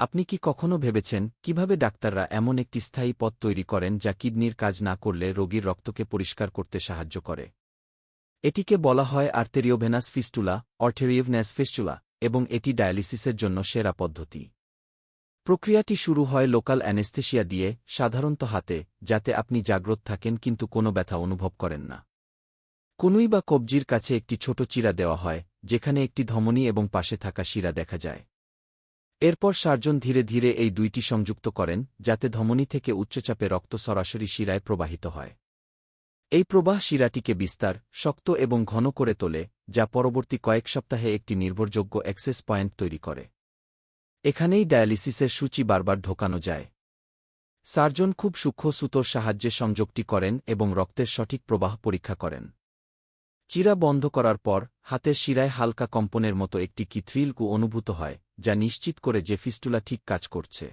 আপনি কি কখনো ভেবেছেন কীভাবে ডাক্তাররা এমন একটি স্থায়ী পথ তৈরি করেন যা কিডনির কাজ না করলে রোগীর রক্তকে পরিষ্কার করতে সাহায্য করে? এটিকে বলা হয় আর্তেরিওভেনাস ফিস্টুলা, অর্টেরিওভনাস ফিস্টুলা, এবং এটি ডায়ালিসিসের জন্য সেরা পদ্ধতি। প্রক্রিয়াটি শুরু হয় লোকাল অ্যানেস্থেশিয়া দিয়ে, সাধারণত হাতে, যাতে আপনি জাগ্রত থাকেন কিন্তু কোনো ব্যথা অনুভব করেন না। কোনুই বা কবজির কাছে একটি ছোট চিরা দেওয়া হয়, যেখানে একটি ধমনী এবং পাশে থাকা শিরা দেখা যায়। এরপর সার্জন ধীরে ধীরে এই দুইটি সংযুক্ত করেন, যাতে ধমনী থেকে উচ্চচাপে রক্ত সরাসরি শিরায় প্রবাহিত হয়। এই প্রবাহ শিরাটিকে বিস্তার, শক্ত এবং ঘন করে তোলে, যা পরবর্তী কয়েক সপ্তাহে একটি নির্ভরযোগ্য অ্যাক্সেস পয়েন্ট তৈরি করে। এখানেই ডায়ালিসিসের সূচি বারবার ঢোকানো যায়। সার্জন খুব সূক্ষ্ম সুতোর সাহায্যে সংযোগটি করেন এবং রক্তের সঠিক প্রবাহ পরীক্ষা করেন। চিরা বন্ধ করার পর, হাতের শিরায় হালকা কম্পনের মতো একটি কিথ্রিলকু অনুভূত হয়, যা নিশ্চিত করে যে ফিস্টুলা ঠিক কাজ করছে।